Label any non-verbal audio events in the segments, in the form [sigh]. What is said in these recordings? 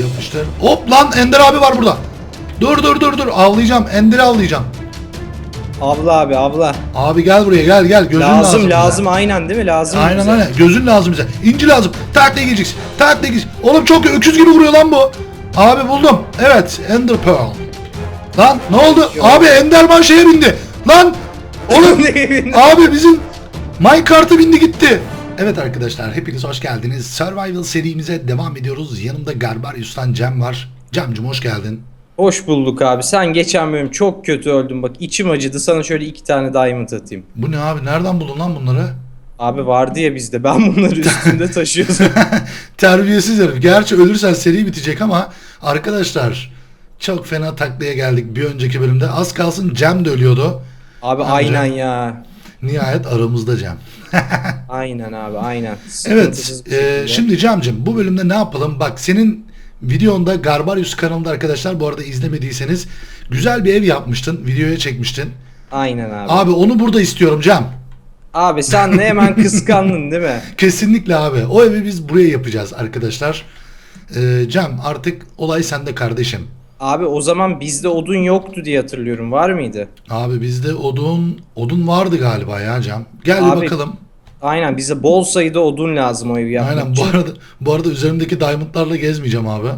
Yapıştır. Hop lan Ender abi var burada. Dur dur dur dur. Avlayacağım. Ender'i avlayacağım. Abla abi abla. Abi gel buraya gel gel. Gözün lazım. lazım lazım aynen değil mi? Lazım Aynen bize. aynen. Gözün lazım bize. İnci lazım. Tak diye gireceksin. Tak diye gireceksin. Oğlum çok öküz gibi vuruyor lan bu. Abi buldum. Evet. Ender Pearl. Lan ne oldu? Abi Enderman şeye bindi. Lan. [laughs] Oğlum. abi bizim Minecart'a bindi gitti. Evet arkadaşlar hepiniz hoş geldiniz. Survival serimize devam ediyoruz. Yanımda Garbarius'tan Cem var. Cem'cim hoş geldin. Hoş bulduk abi. Sen geçen bölüm çok kötü öldün bak. içim acıdı. Sana şöyle iki tane diamond atayım. Bu ne abi? Nereden buldun lan bunları? Abi vardı ya bizde. Ben bunları üstünde [laughs] taşıyordum. [laughs] Terbiyesiz herif. Gerçi ölürsen seri bitecek ama arkadaşlar çok fena taklaya geldik bir önceki bölümde. Az kalsın Cem de ölüyordu. Abi Bence- aynen ya. Nihayet aramızda Cem. [laughs] Aynen abi aynen. Evet. E, şimdi Cem'cim bu bölümde ne yapalım? Bak senin videonda Garbarius kanalında arkadaşlar bu arada izlemediyseniz güzel bir ev yapmıştın. Videoya çekmiştin. Aynen abi. abi. Abi onu burada istiyorum Cem. sen de hemen kıskandın değil mi? [laughs] Kesinlikle abi. O evi biz buraya yapacağız arkadaşlar. E, Cem artık olay sende kardeşim. Abi o zaman bizde odun yoktu diye hatırlıyorum. Var mıydı? Abi bizde odun odun vardı galiba ya Cem. Gel bir Abi, bakalım. Aynen bize bol sayıda odun lazım o evi yapmak Aynen bu için. arada bu arada üzerimdeki diamondlarla gezmeyeceğim abi.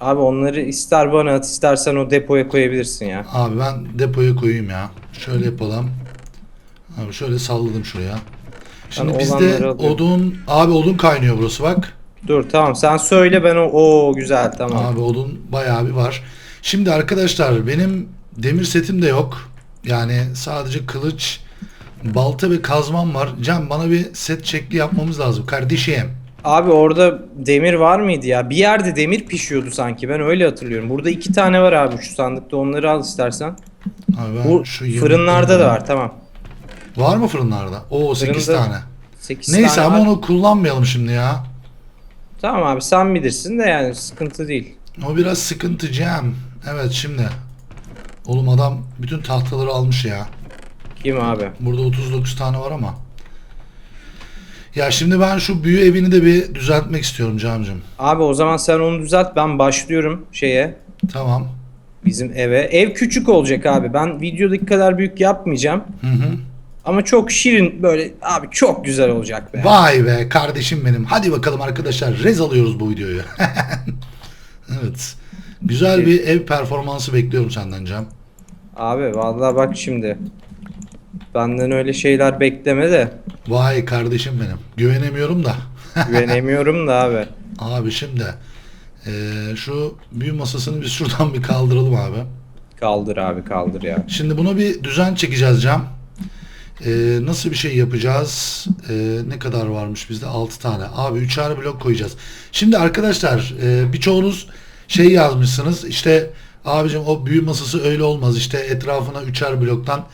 Abi onları ister bana at istersen o depoya koyabilirsin ya. Abi ben depoya koyayım ya. Şöyle yapalım. Abi şöyle salladım şuraya. Şimdi bizde alıyorum. odun abi odun kaynıyor burası bak. Dur tamam sen söyle ben o o güzel tamam. Abi odun bayağı bir var. Şimdi arkadaşlar benim demir setim de yok. Yani sadece kılıç, balta ve kazmam var. Can bana bir set şekli yapmamız lazım kardeşim. Abi orada demir var mıydı ya? Bir yerde demir pişiyordu sanki ben öyle hatırlıyorum. Burada iki tane var abi şu sandıkta onları al istersen. Abi ben Bu şu fırınlarda da var tamam. Var mı fırınlarda? Oo 8 Fırında tane. 8 Neyse ama onu kullanmayalım şimdi ya. Tamam abi sen bilirsin de yani sıkıntı değil. O biraz sıkıntı Cem. Evet şimdi. Oğlum adam bütün tahtaları almış ya. Kim abi? Burada 39 tane var ama. Ya şimdi ben şu büyü evini de bir düzeltmek istiyorum Camcım. Abi o zaman sen onu düzelt ben başlıyorum şeye Tamam. bizim eve. Ev küçük olacak abi ben videodaki kadar büyük yapmayacağım. Hı hı. Ama çok şirin böyle abi çok güzel olacak be. Vay be kardeşim benim. Hadi bakalım arkadaşlar rez alıyoruz bu videoyu. [laughs] evet. Güzel bir ev performansı bekliyorum senden Cem. Abi vallahi bak şimdi. Benden öyle şeyler bekleme de Vay kardeşim benim. Güvenemiyorum da. [laughs] güvenemiyorum da abi. Abi şimdi eee, şu büyü masasını biz şuradan bir kaldıralım abi. Kaldır abi kaldır ya. Şimdi buna bir düzen çekeceğiz Cem. Eee, nasıl bir şey yapacağız? Eee, ne kadar varmış bizde? 6 tane. Abi 3'er blok koyacağız. Şimdi arkadaşlar eee, birçoğunuz şey yazmışsınız. İşte abicim o büyü masası öyle olmaz. İşte etrafına 3'er bloktan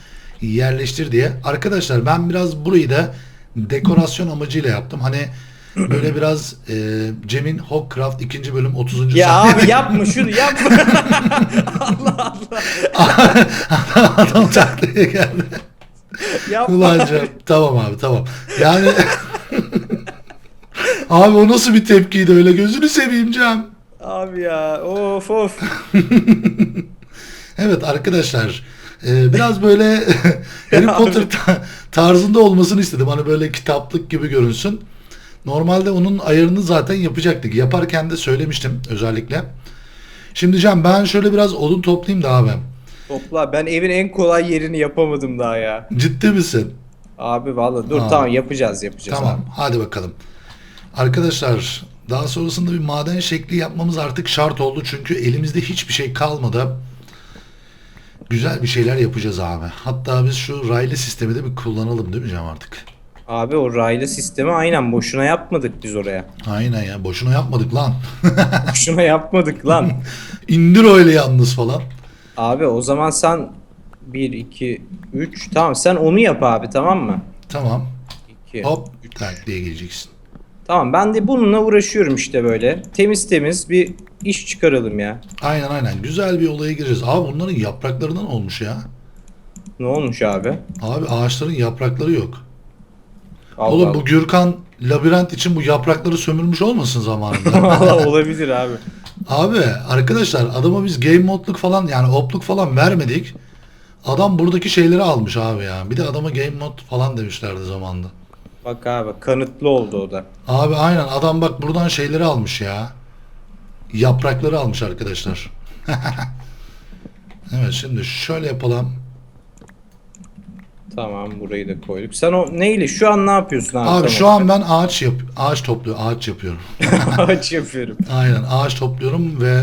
yerleştir diye. Arkadaşlar ben biraz burayı da dekorasyon amacıyla yaptım. Hani böyle [clears throat] biraz eee, Cem'in Hogcraft 2. bölüm 30. Ya sahne- abi yapma şunu yapma. [laughs] [laughs] [laughs] Adam taklaya geldi. [laughs] yapma. Ulan Cem. Tamam abi tamam. Yani [laughs] abi o nasıl bir tepkiydi öyle gözünü seveyim Cem. Abi ya of of. [laughs] Evet arkadaşlar e, biraz böyle Harry Potter ta- tarzında olmasını istedim. Hani böyle kitaplık gibi görünsün. Normalde onun ayarını zaten yapacaktık. Yaparken de söylemiştim özellikle. Şimdi Cem ben şöyle biraz odun toplayayım da abi. Topla ben evin en kolay yerini yapamadım daha ya. Ciddi misin? Abi vallahi dur Aa. tamam yapacağız yapacağız Tamam abi. hadi bakalım. Arkadaşlar daha sonrasında bir maden şekli yapmamız artık şart oldu. Çünkü elimizde hiçbir şey kalmadı. Güzel bir şeyler yapacağız abi. Hatta biz şu raylı sistemi de bir kullanalım değil mi Cem artık? Abi o raylı sistemi aynen boşuna yapmadık biz oraya. Aynen ya boşuna yapmadık lan. [laughs] Boşuna yapmadık lan. İndir öyle yalnız falan. Abi o zaman sen 1 2 3 tamam sen onu yap abi tamam mı? Tamam. 2 Hop tak diye geleceksin. Tamam ben de bununla uğraşıyorum işte böyle. Temiz temiz bir iş çıkaralım ya. Aynen aynen. Güzel bir olaya gireceğiz. Abi bunların yapraklarından olmuş ya. Ne olmuş abi? Abi ağaçların yaprakları yok. Allah Oğlum bu Gürkan labirent için bu yaprakları sömürmüş olmasın zamanında? Valla [laughs] olabilir abi. Abi arkadaşlar adama biz game modluk falan yani opluk falan vermedik. Adam buradaki şeyleri almış abi ya. Bir de adama game mod falan demişlerdi zamanında. Bak abi kanıtlı oldu o da. Abi aynen adam bak buradan şeyleri almış ya. Yaprakları almış arkadaşlar. [laughs] evet şimdi şöyle yapalım. Tamam burayı da koyduk. Sen o neyle şu an ne yapıyorsun abi? Abi şu an ben ağaç yap ağaç topluyor ağaç yapıyorum. [laughs] Ağaç yapıyorum. Aynen ağaç topluyorum ve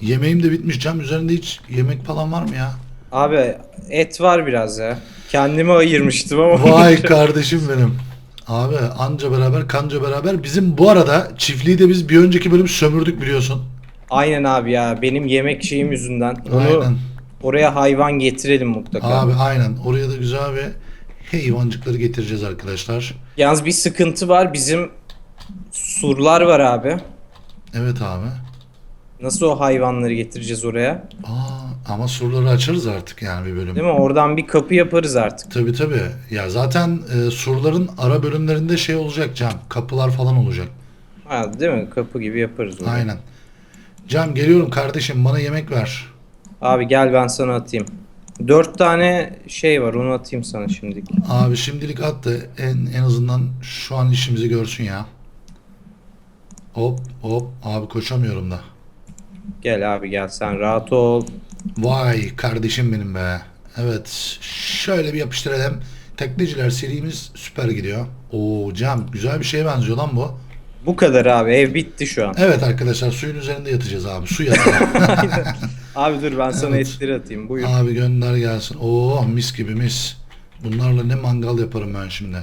yemeğim de bitmiş. Cam üzerinde hiç yemek falan var mı ya? Abi et var biraz ya. Kendime ayırmıştım ama. Vay kardeşim benim. Abi anca beraber kanca beraber. Bizim bu arada çiftliği de biz bir önceki bölüm sömürdük biliyorsun. Aynen abi ya benim yemek şeyim yüzünden. Onu Aynen. Oraya hayvan getirelim mutlaka. Abi aynen. Oraya da güzel bir hayvancıkları getireceğiz arkadaşlar. Yalnız bir sıkıntı var. Bizim surlar var abi. Evet abi. Nasıl o hayvanları getireceğiz oraya? Aa, ama surları açarız artık yani bir bölüm. Değil mi? Oradan bir kapı yaparız artık. Tabii tabii. Ya zaten e, surların ara bölümlerinde şey olacak Cam. Kapılar falan olacak. Ha, değil mi? Kapı gibi yaparız orayı. Aynen. Cam geliyorum kardeşim bana yemek ver. Abi gel ben sana atayım. Dört tane şey var onu atayım sana şimdilik. Abi şimdilik at da en, en azından şu an işimizi görsün ya. Hop hop abi koşamıyorum da. Gel abi gel sen rahat ol. Vay kardeşim benim be. Evet şöyle bir yapıştıralım. Tekneciler serimiz süper gidiyor. Oo Cam güzel bir şeye benziyor lan bu. Bu kadar abi ev bitti şu an. Evet arkadaşlar suyun üzerinde yatacağız abi. Su yatalım. [laughs] [laughs] Abi dur ben sana Evet. etleri atayım buyur. abi gönder gelsin. Oo mis gibi mis. Bunlarla ne mangal yaparım ben şimdi.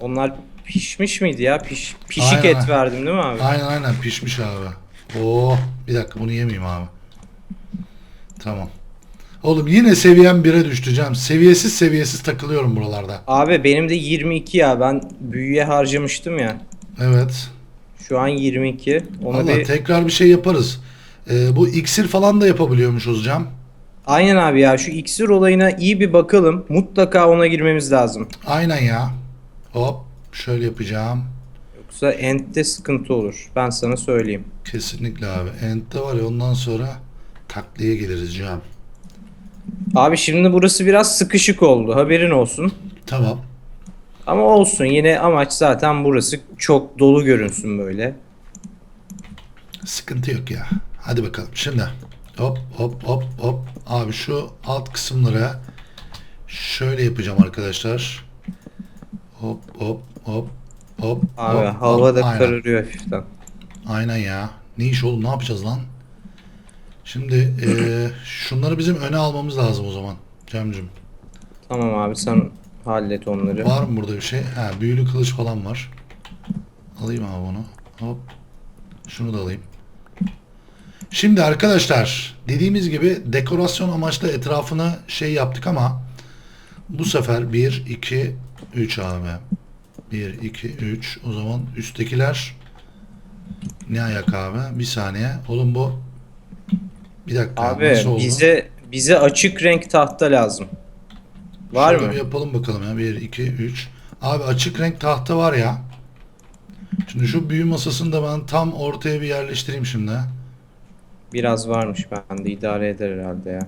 Onlar pişmiş miydi ya? Piş, pişik Aynen. et verdim değil mi abi? Aynen aynen pişmiş abi. Oo bir dakika bunu yemeyeyim abi. Tamam. Oğlum yine seviyem 1'e düştü Cem. Seviyesiz seviyesiz takılıyorum buralarda. Abi benim de 22 ya ben büyüye harcamıştım ya. Evet. Şu an 22. Onu Valla bir... tekrar bir şey yaparız. Ee, bu iksir falan da yapabiliyormuşuz Cem. Aynen abi ya şu iksir olayına iyi bir bakalım. Mutlaka ona girmemiz lazım. Aynen ya. Hop şöyle yapacağım. Yoksa end'de sıkıntı olur. Ben sana söyleyeyim. Kesinlikle abi. End'de var ya ondan sonra takliye geliriz Cem. Abi şimdi burası biraz sıkışık oldu. Haberin olsun. Tamam. Ama olsun yine amaç zaten burası çok dolu görünsün böyle. Sıkıntı yok ya. Hadi bakalım. Şimdi hop hop hop hop. Abi şu alt kısımlara şöyle yapacağım arkadaşlar. Hop hop hop hop. Abi hop, hava hop. da Aynen. kararıyor hafiften. Aynen ya. Ne iş oğlum ne yapacağız lan? Şimdi eee, [clears throat] şunları bizim öne almamız lazım o zaman. Cemcim. Tamam abi sen hallet onları. Var mı burada bir şey? Ha büyülü kılıç falan var. Alayım abi onu. Hop. Şunu da alayım. Şimdi arkadaşlar dediğimiz gibi dekorasyon amaçlı etrafını şey yaptık ama bu sefer 1, 2, 3 abi. 1, 2, 3 o zaman üsttekiler ne ayak abi? Bir saniye. Oğlum bu bir dakika. Abi nasıl oldu? bize bize açık renk tahta lazım. Var Şöyle mı? bir yapalım bakalım ya. 1, 2, 3. Abi açık renk tahta var ya. Şimdi şu büyü masasını da ben tam ortaya bir yerleştireyim şimdi. Biraz varmış bende idare eder herhalde ya.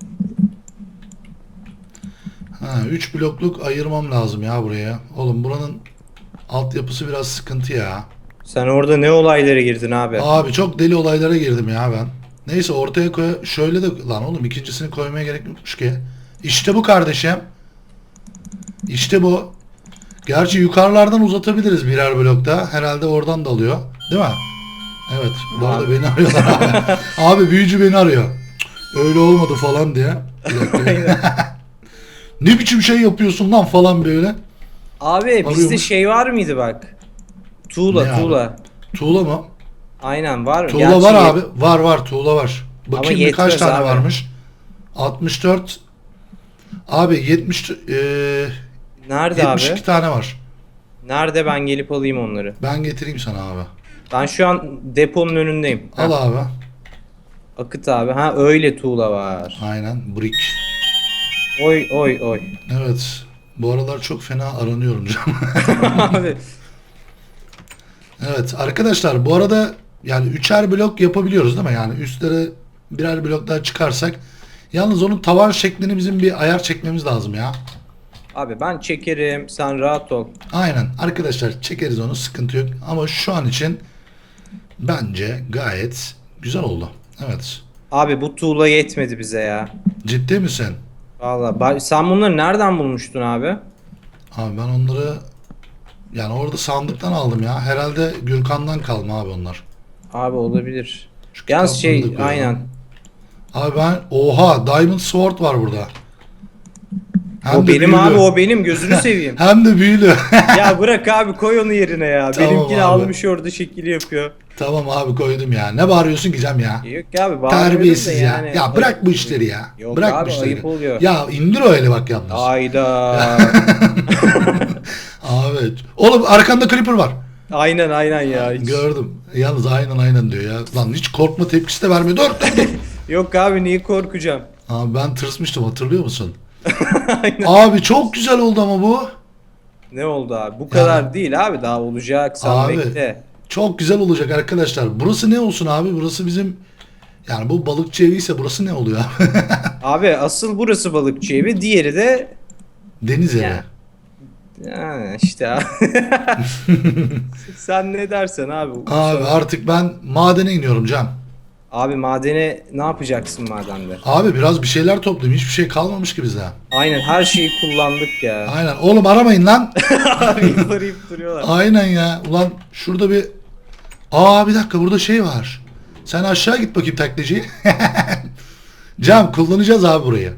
Ha, 3 blokluk ayırmam lazım ya buraya. Oğlum buranın altyapısı biraz sıkıntı ya. Sen orada ne olaylara girdin abi? Abi çok deli olaylara girdim ya ben. Neyse ortaya koy şöyle de lan oğlum ikincisini koymaya gerek yokmuş ki. İşte bu kardeşim. İşte bu. Gerçi yukarılardan uzatabiliriz birer blokta. Herhalde oradan da alıyor. Değil mi? Evet. Bu arada beni arıyorlar abi. [laughs] abi büyücü beni arıyor. Öyle olmadı falan diye. [laughs] [laughs] Ne biçim şey yapıyorsun lan falan böyle. Abi bizde Arıyormuş. şey var mıydı bak? Tuğla Ne abi? tuğla. Tuğla mı? Aynen var. Tuğla Gerçi var abi. Var var tuğla var. Bakayım bir kaç yetmez tane abi. varmış. 64 Abi 70 eee Nerede 72 abi? tane var. Nerede ben gelip alayım onları? Ben getireyim sana abi. Ben şu an deponun önündeyim. Al Heh, abi. Akıt abi. Ha öyle tuğla var. Aynen brick. Oy oy oy. Evet. Bu aralar çok fena aranıyorum canım. abi [laughs] [laughs] evet arkadaşlar bu arada yani üçer blok yapabiliyoruz değil mi? Yani üstlere birer blok daha çıkarsak yalnız onun tavan şeklini bizim bir ayar çekmemiz lazım ya. Abi ben çekerim sen rahat ol. Aynen arkadaşlar çekeriz onu sıkıntı yok ama şu an için bence gayet güzel oldu. Evet. Abi bu tuğla yetmedi bize ya. Ciddi misin? Valla sen bunları nereden bulmuştun abi? Abi ben onları yani orada sandıktan aldım ya. Herhalde Gürkan'dan kalma abi onlar. Abi olabilir. Şu Yalnız şey aynen. Abi ben oha Diamond Sword var burada. Hem o de benim büyülü. abi o benim gözünü [laughs] seveyim. Hem de büyülü. [laughs] ya [laughs] bırak abi koy onu yerine ya. Tamam Benimkini abi. almış orada şekili yapıyor. tamam abi koydum ya. Ne bağırıyorsun ki Cem ya? Yok abi bağırmıyorum Terbiyesiz ya. yani. Ya bırak bu işleri ya. Yok bırak abi, bu işleri. ayıp oluyor. Ya indir o eli bak yalnız. Ayda. Abi. Oğlum arkanda creeper var. aynen aynen ya. Hiç- Gördüm. Yalnız aynen aynen diyor ya. Lan hiç korkma tepkisi de vermiyor. Dur. Yok abi niye korkacağım? Abi ben tırsmıştım hatırlıyor musun? Abi çok güzel oldu ama bu. Ne oldu abi? Bu kadar değil abi daha olacak. Sen Abi. bekle. Çok güzel olacak arkadaşlar. Burası ne olsun abi? Burası bizim yani bu balıkçı evi ise burası ne oluyor abi? [laughs] Abi asıl burası balıkçı evi. Diğeri de Deniz evi. Ya. yani işte abi. [laughs] Sen ne dersen abi. Abi artık ben madene iniyorum Can. Abi madene ne yapacaksın madende? Abi biraz bir şeyler toplayayım. Hiçbir şey kalmamış ki bizde. Aynen her şeyi kullandık ya. Aynen. Oğlum aramayın lan. [laughs] Arayıp arayıp duruyorlar. Aynen ya. Ulan şurada bir... Aa bir dakika burada şey var. Sen aşağı git bakayım taklacıyı. [laughs] Cam kullanacağız abi burayı.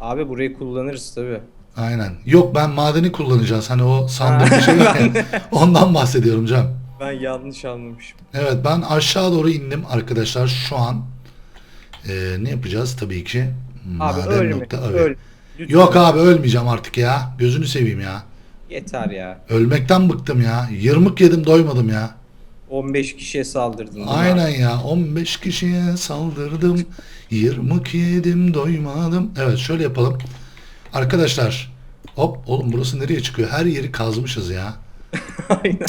Abi burayı kullanırız tabi. Aynen. Yok ben madeni kullanacağız. Hani o sandığım şey var ya. [laughs] Ondan bahsediyorum Cam. Ben yanlış anlamışım. Evet ben aşağı doğru indim arkadaşlar. Şu an e, ne yapacağız tabii ki? Abi Maden ölme. nokta öl. Öl. Lütfen. Yok abi ölmeyeceğim artık ya. Gözünü seveyim ya. Yeter ya. Ölmekten bıktım ya. Yırmık yedim doymadım ya. 15 kişiye saldırdın. değil mi Aynen abi? ya. 15 kişiye saldırdım. Yırmık yedim doymadım. Evet şöyle yapalım. Arkadaşlar. Hop oğlum burası nereye çıkıyor? Her yeri kazmışız ya. [laughs] Aynen.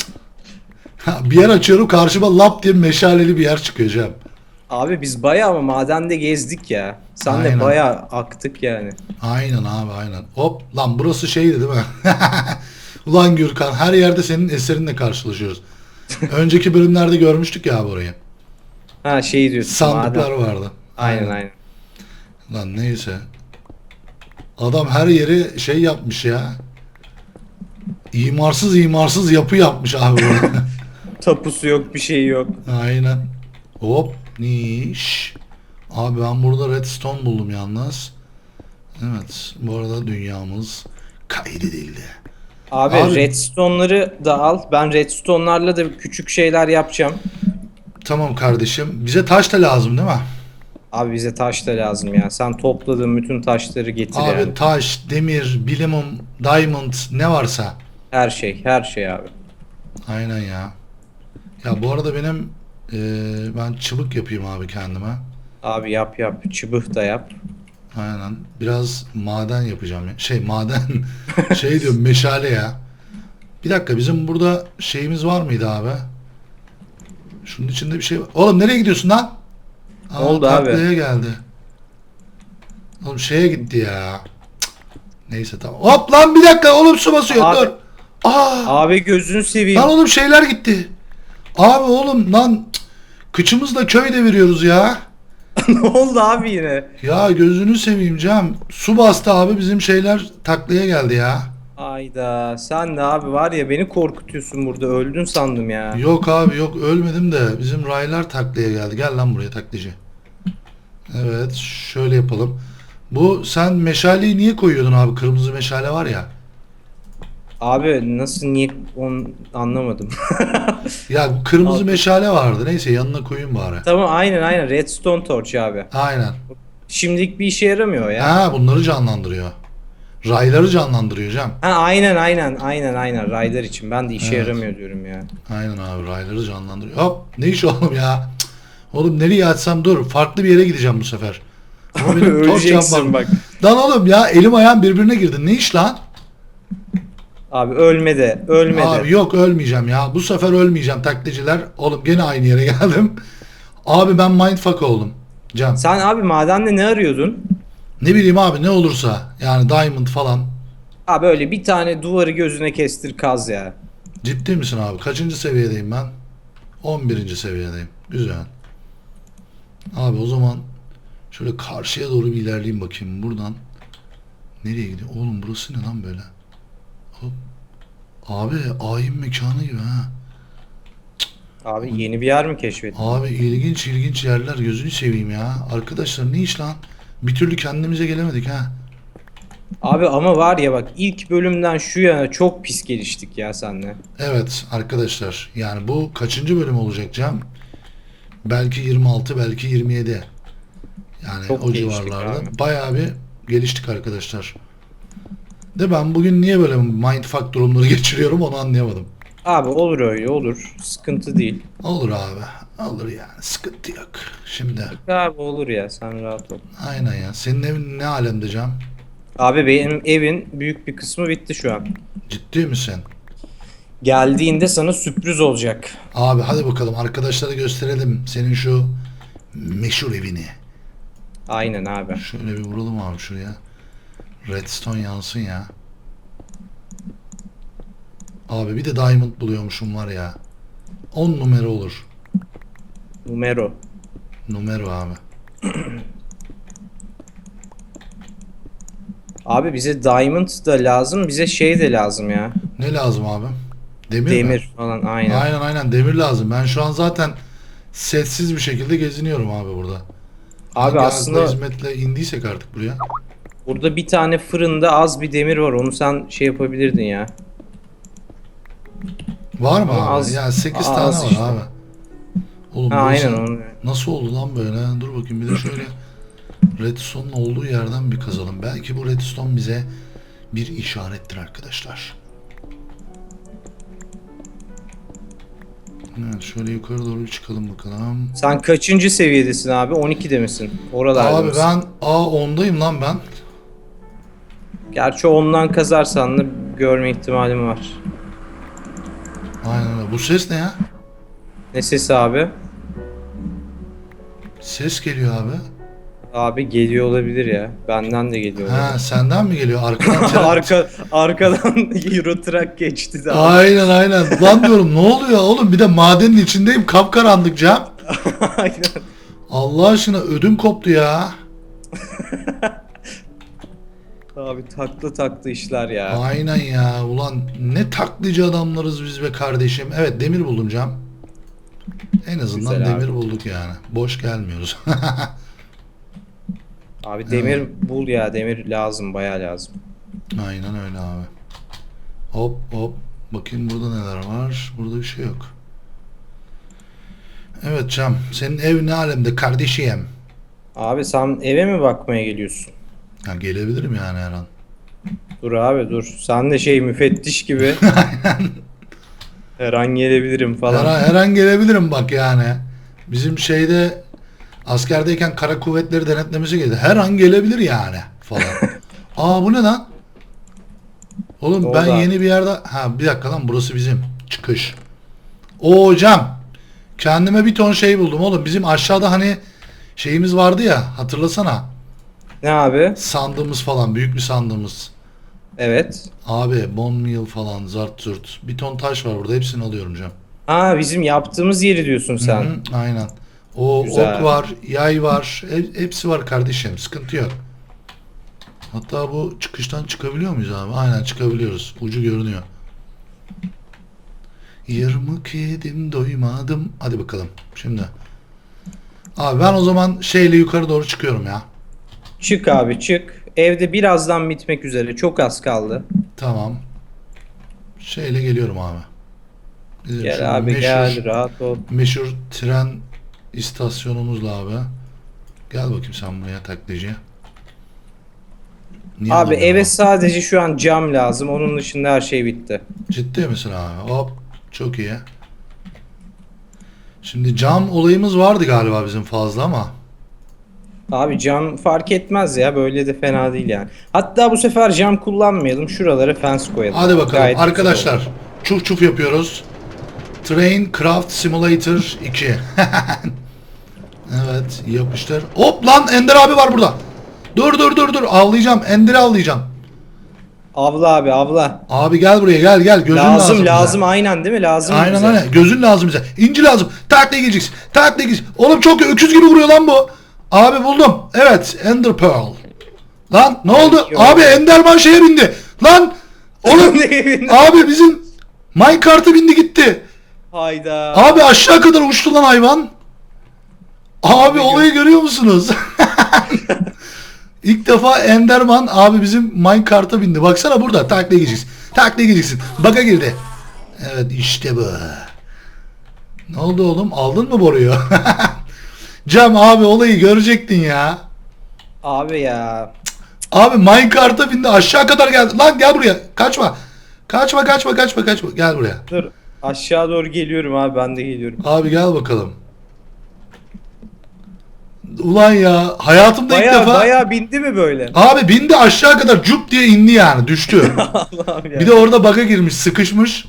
Bir yer açıyorum karşıma lap diye meşaleli bir yer çıkıyor Cem. Abi biz bayağı ama madende gezdik ya. Sen Aynen. de bayağı aktık yani. Aynen abi aynen. Hop lan burası şeydi değil mi? [laughs] Ulan Gürkan her yerde senin eserinle karşılaşıyoruz. [laughs] Önceki bölümlerde görmüştük ya burayı. Ha şey diyorsun. Sandıklar maden. vardı. Aynen aynen. Lan neyse. Adam her yeri şey yapmış ya. İmarsız imarsız yapı yapmış abi burada. [laughs] Tapusu yok bir şey yok. Aynen. Hop niş. Abi ben burada redstone buldum yalnız. Evet. Bu arada dünyamız kaydedildi. Abi, Abi- redstone'ları da al. Ben redstone'larla da küçük şeyler yapacağım. Tamam kardeşim. Bize taş da lazım değil mi? Abi bize taş da lazım ya. Sen topladığın bütün taşları getir Abi yani. taş, demir, bilimum, diamond ne varsa. Her şey, her şey abi. Aynen ya. Ya bu arada benim eee, ben çıbık yapayım abi kendime. Abi yap yap. Çıbıh da yap. Aynen. Biraz maden yapacağım ya. Şey maden. [laughs] şey diyorum meşale ya. Bir dakika bizim burada şeyimiz var mıydı abi? Şunun içinde bir şey var. Oğlum nereye gidiyorsun lan? Aa, oldu abi? taklaya geldi. Oğlum şeye gitti ya. Cık. Neyse tamam. Hop lan bir dakika oğlum su basıyor Abi- dur. Aa, Abi gözünü seveyim. lan oğlum şeyler gitti. Abi oğlum lan kıçımızla köy deviriyoruz ya. [laughs] ne oldu abi yine? Ya gözünü seveyim Cem. Su bastı abi bizim şeyler taklaya geldi ya. Ayda sen de abi var ya beni korkutuyorsun burada. Öldün sandım ya. Yok abi yok ölmedim de bizim raylar taklaya geldi. Gel lan buraya taklacı. Evet şöyle yapalım. Bu sen meşaleyi niye koyuyordun abi? Kırmızı meşale var ya. Abi nasıl niye onu anlamadım. [laughs] Ya kırmızı Abi. meşale vardı. Neyse yanına koyayım bari. tamam aynen aynen redstone torch abi. Aynen. Şimdilik bir işe yaramıyor ya. Ha bunları canlandırıyor. Rayları canlandırıyor Cem. Ha aynen aynen aynen aynen raylar için. Ben de işe Evet. yaramıyor diyorum ya. Aynen abi rayları canlandırıyor. Hop ne iş oğlum ya? Cık. Oğlum nereye açsam dur. Farklı bir yere gideceğim bu sefer. Ama benim [laughs] torç Öleceksin yapmam- bak. Lan oğlum ya elim ayağım birbirine girdi. Ne iş lan? Abi ölme de, ölme de. Abi yok ölmeyeceğim ya. Bu sefer ölmeyeceğim taklitçiler. Oğlum gene aynı yere [laughs] geldim. Abi ben mindfuck oldum. Can. Sen abi madende ne arıyordun? Ne bileyim abi ne olursa. Yani diamond falan. Abi öyle bir tane duvarı gözüne kestir kaz ya. Ciddi misin abi? Kaçıncı seviyedeyim ben? 11. seviyedeyim. Güzel. Abi o zaman şöyle karşıya doğru bir ilerleyeyim bakayım buradan. Nereye gidiyor? Oğlum burası ne lan böyle? Hop. Abi ayin mekanı gibi ha. Abi yeni bir yer mi keşfettin? Abi ilginç ilginç yerler gözünü seveyim ya. Arkadaşlar ne iş lan? Bir türlü kendimize gelemedik ha. Abi ama var ya bak ilk bölümden şu yana çok pis geliştik ya senle. Evet arkadaşlar yani bu kaçıncı bölüm olacak Cem? Belki 26 belki 27. Yani Çok o geliştik civarlarda. abi. Bayağı bir geliştik arkadaşlar. De ben bugün niye böyle mindfuck durumları [laughs] geçiriyorum onu anlayamadım. Abi olur öyle olur. Sıkıntı değil. Olur abi. Olur yani. Sıkıntı yok. Şimdi Abi olur ya sen rahat ol. aynen ya. Senin evin ne alemde Cem? Abi benim evin büyük bir kısmı bitti şu an. Ciddi misin? Geldiğinde sana sürpriz olacak. Abi hadi bakalım arkadaşlara gösterelim senin şu meşhur evini. Aynen abi. Şöyle bir vuralım abi şuraya. Redstone yansın ya. Abi bir de diamond buluyormuşum var ya. 10 numara olur. Numero. Numero abi. Abi bize diamond da lazım, bize şey de lazım ya. Ne lazım abi? Demir, mi? Demir falan aynen. Aynen aynen demir lazım. Ben şu an zaten sessiz bir şekilde geziniyorum abi burada. Abi Hangi aslında hizmetle indiysek artık buraya. Burada bir tane fırında az bir demir var. Onu sen şey yapabilirdin ya. Var mı Ama abi? az- ya 8 az tane var işte. abi. Oğlum Ha, aynen onu. nasıl oldu lan böyle? Dur bakayım bir de şöyle [laughs] redstone'un olduğu yerden bir kazalım. Belki bu redstone bize bir işarettir arkadaşlar. Evet şöyle yukarı doğru bir çıkalım bakalım. Sen kaçıncı seviyedesin abi? 12'de misin? Oralarda Abi mısın? ben A10'dayım lan ben. Gerçi ondan kazarsan da görme ihtimalim var. Aynen öyle. Bu ses ne ya? Ne sesi abi? Ses geliyor abi. Abi geliyor olabilir ya. Benden de geliyor olabilir. Ha senden mi geliyor? Arkadan [laughs] tren- Arka, arkadan [laughs] Euro Truck geçti de. abi. Aynen aynen. Lan diyorum ne oluyor oğlum? Bir de madenin içindeyim. Kapkaranlık Cem. [laughs] Aynen. Allah aşkına ödüm koptu ya. Abi taklı taklı işler ya. Aynen ya. Ulan ne taklıcı adamlarız biz be kardeşim. Evet demir buldum Cem. En azından Güzel abi. demir bulduk yani. Boş gelmiyoruz. [laughs] Abi demir bul ya demir lazım baya lazım. Aynen öyle abi. Hop hop. Bakayım burada neler var. Burada bir şey yok. Evet Cem. Senin ev ne alemde kardeşim? Abi sen eve mi bakmaya geliyorsun? Ya gelebilirim yani her an. Dur abi dur. Sen de şey müfettiş gibi. [laughs] Her an gelebilirim falan. Her an, her an gelebilirim bak yani. Bizim şeyde askerdeyken kara kuvvetleri denetlemesi geldi. Her an gelebilir yani falan. [laughs] Aa bu ne lan? Oğlum Ne ben abi? yeni bir yerde... Ha bir dakika lan burası bizim çıkış. Oo hocam. Kendime bir ton şey buldum oğlum. Bizim aşağıda hani şeyimiz vardı ya hatırlasana. Ne abi? Sandığımız falan büyük bir sandığımız. Evet. Abi bone meal falan zart zurt. Bir ton taş var burada hepsini alıyorum Cem. Aa bizim yaptığımız yeri diyorsun sen. Hı, aynen. O Güzel. ok var, yay var, he- hepsi var kardeşim. Sıkıntı yok. Hatta bu çıkıştan çıkabiliyor muyuz abi? Aynen çıkabiliyoruz. Ucu görünüyor. Yarımık yedim doymadım. Hadi bakalım. Şimdi. Abi ben o zaman şeyle yukarı doğru çıkıyorum ya. Çık abi çık. Evde birazdan bitmek üzere. Çok az kaldı. Tamam. Şeyle geliyorum abi. Bizim şu Gel abi meşhur- gel rahat ol. Meşhur tren istasyonumuzla abi. Gel bakayım sen buraya taklacıya. Niye Abi alamıyorum eve sadece şu an cam lazım. Onun dışında her şey bitti. Ciddi misin abi? Hop. Çok iyi. Şimdi cam olayımız vardı galiba bizim fazla ama. Abi cam fark etmez ya böyle de fena değil yani. Hatta bu sefer cam kullanmayalım şuralara fence koyalım. Hadi bakalım Gayet arkadaşlar. Çuf çuf yapıyoruz. Train Craft Simulator 2. [laughs] evet yapıştır. Hop lan Ender abi var burada. Dur dur dur dur avlayacağım. Ender'i avlayacağım. Avla abi avla. Abi gel buraya gel gel gözün lazım. lazım bize. lazım aynen değil mi? Lazım Aynen bize. aynen. Gözün lazım bize. İnci lazım. Geleceksin. Takla geleceksin. Oğlum çok öküz gibi vuruyor lan bu. Abi buldum. Evet. Ender Pearl. Lan ne oldu? Abi Enderman şeye bindi. Lan. Oğlum. [laughs] abi bizim minecart'a bindi gitti. Hayda. Abi aşağı kadar uçtu lan hayvan. Abi olayı görüyor musunuz? [laughs] İlk defa Enderman abi bizim minecart'a bindi. Baksana burada takla gideceksin. Takla gideceksin. Baka girdi. Evet işte bu. Ne oldu oğlum? Aldın mı boruyu? [laughs] Cem abi olayı görecektin ya. Abi ya. Abi minecart'a bindi aşağı kadar geldi. Lan gel buraya. Kaçma. Kaçma kaçma kaçma kaçma. Gel buraya. Dur. Aşağı doğru geliyorum abi ben de geliyorum. Abi gel bakalım. Ulan ya hayatımda ilk Baya defa baya bindi mi böyle? abi bindi aşağı kadar cup diye indi yani düştü. [laughs] Allah'ım ya. bir de orada bug'a girmiş sıkışmış.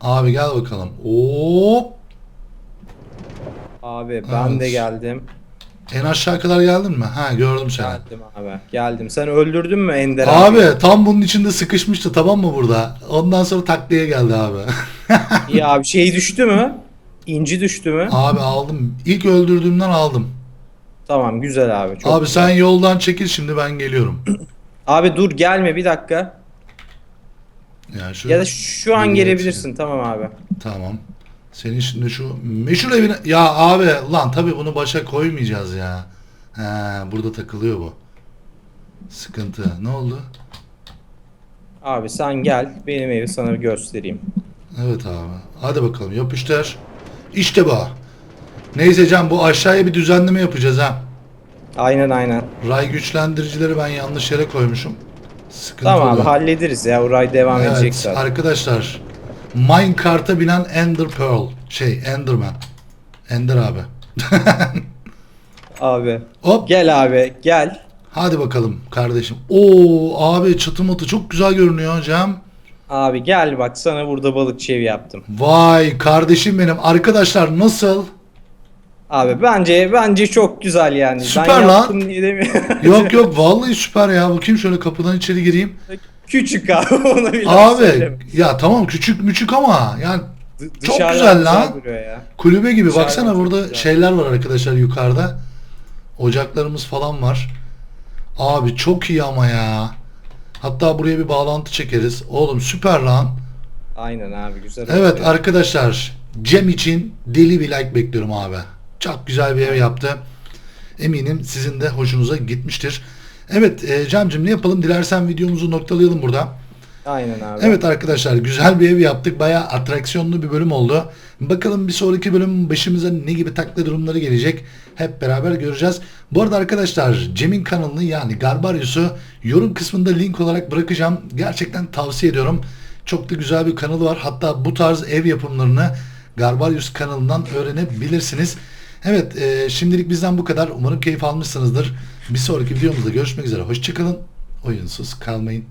Abi gel bakalım. Hop. Abi ben de Evet. geldim. En aşağı kadar geldin mi? Ha gördüm seni. Geldim abi. Geldim. Sen öldürdün mü Ender Abi tam bunun içinde sıkışmıştı tamam mı burada? Ondan sonra taklaya geldi abi. [laughs] İyi abi şey düştü mü? İnci düştü mü? abi aldım. İlk öldürdüğümden aldım. Tamam güzel abi. Çok abi güzel. sen yoldan çekil şimdi ben geliyorum. [clears throat] Abi dur gelme bir dakika. Ya, şu, Ya da şu an Yürü gelebilirsin tamam abi. Tamam. Senin şimdi şu meşhur evine... Ya abi lan tabii bunu başa koymayacağız ya. He, burada takılıyor bu. Sıkıntı. Ne oldu? Abi sen gel benim evi sana bir göstereyim. Evet abi. Hadi bakalım yapıştır. İşte bu. Neyse Can bu aşağıya bir düzenleme yapacağız ha. Aynen aynen. Ray güçlendiricileri ben yanlış yere koymuşum. Sıkıntı Tamam abi oluyor. hallederiz ya. Uray devam edecek Evet zaten. arkadaşlar. Minecart'a binen Ender Pearl. Şey Enderman. Ender abi. [laughs] Abi. Hop. Gel abi gel. Hadi bakalım kardeşim. Oo abi çatı matı çok güzel görünüyor Cem. Abi gel bak sana burada balıkçı evi yaptım. Vay kardeşim benim. Arkadaşlar nasıl? Abi bence bence çok güzel yani. Süper ben lan. yaptım diye demiyorum. Yok yok [laughs] vallahi süper ya. Bakayım şöyle kapıdan içeri gireyim. Küçük abi [laughs] onu bile Abi söyleme. ya tamam küçük müçük ama yani D- çok dışarıdan güzel lan. duruyor ya. kulübe gibi. Dışarıdan Baksana çok burada güzel. şeyler var arkadaşlar yukarıda. Ocaklarımız falan var. Abi çok iyi ama ya. Hatta buraya bir bağlantı çekeriz. Oğlum süper lan. Aynen abi güzel. Evet oldu. arkadaşlar Cem için deli bir like bekliyorum abi. Çok güzel bir ev yaptı. Eminim sizin de hoşunuza gitmiştir. Evet e, Cem'cim ne yapalım? Dilersen videomuzu noktalayalım burada. Aynen abi. Evet arkadaşlar güzel bir ev yaptık. Bayağı atraksiyonlu bir bölüm oldu. Bakalım bir sonraki bölüm başımıza ne gibi takla durumları gelecek. Hep beraber göreceğiz. Bu arada arkadaşlar Cem'in kanalını yani Garbarius'u yorum kısmında link olarak bırakacağım. Gerçekten tavsiye ediyorum. Çok da güzel bir kanalı var. Hatta bu tarz ev yapımlarını Garbarius kanalından öğrenebilirsiniz. Evet e, şimdilik bizden bu kadar. Umarım keyif almışsınızdır. Bir sonraki videomuzda görüşmek üzere. Hoşçakalın. Oyunsuz kalmayın.